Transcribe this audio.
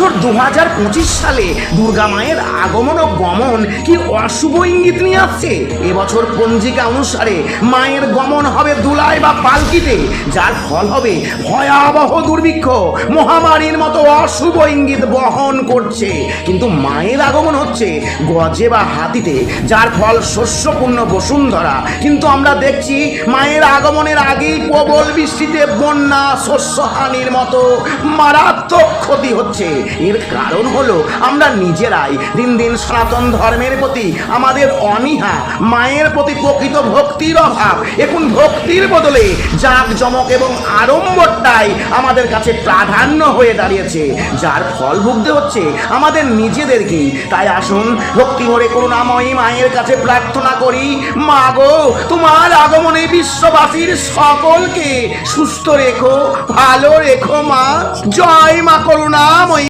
এবছর দু হাজার পঁচিশ সালে দুর্গা মায়ের আগমন ও গমন কি অশুভ ইঙ্গিত নিয়ে আসছে? এবছর পঞ্জিকা অনুসারে মায়ের গমন হবে দুলায় বা পালকিতে, যার ফল হবে ভয়াবহ দুর্ভিক্ষ। মহামারীর মতো অশুভ ইঙ্গিত বহন করছে। কিন্তু মায়ের আগমন হচ্ছে গজে বা হাতিতে, যার ফল শস্যপূর্ণ বসুন্ধরা। কিন্তু আমরা দেখছি মায়ের আগমনের আগেই প্রবল বৃষ্টিতে বন্যা, শস্যহানির মতো মারাত্মক ক্ষতি হচ্ছে। এর কারণ হলো আমরা নিজেরাই দিন দিন সনাতন ধর্মের প্রতি আমাদের অনীহা, মায়ের প্রতি প্রকৃত ভক্তির অভাব। এখন ভক্তির বদলে জাঁক জমক এবং আড়ম্বরটাই আমাদের কাছে প্রাধান্য হয়ে দাঁড়িয়েছে। যার ফল ভুগতে হচ্ছে আমাদের নিজেদেরকেই। তাই আসুন, ভক্তি ভরে করুণাময়ী মায়ের কাছে প্রার্থনা করি, মা গো, তোমার আগমনে বিশ্ববাসীর সকলকে সুস্থ রেখো, ভালো রেখো মা। জয় মা করুণাময়ী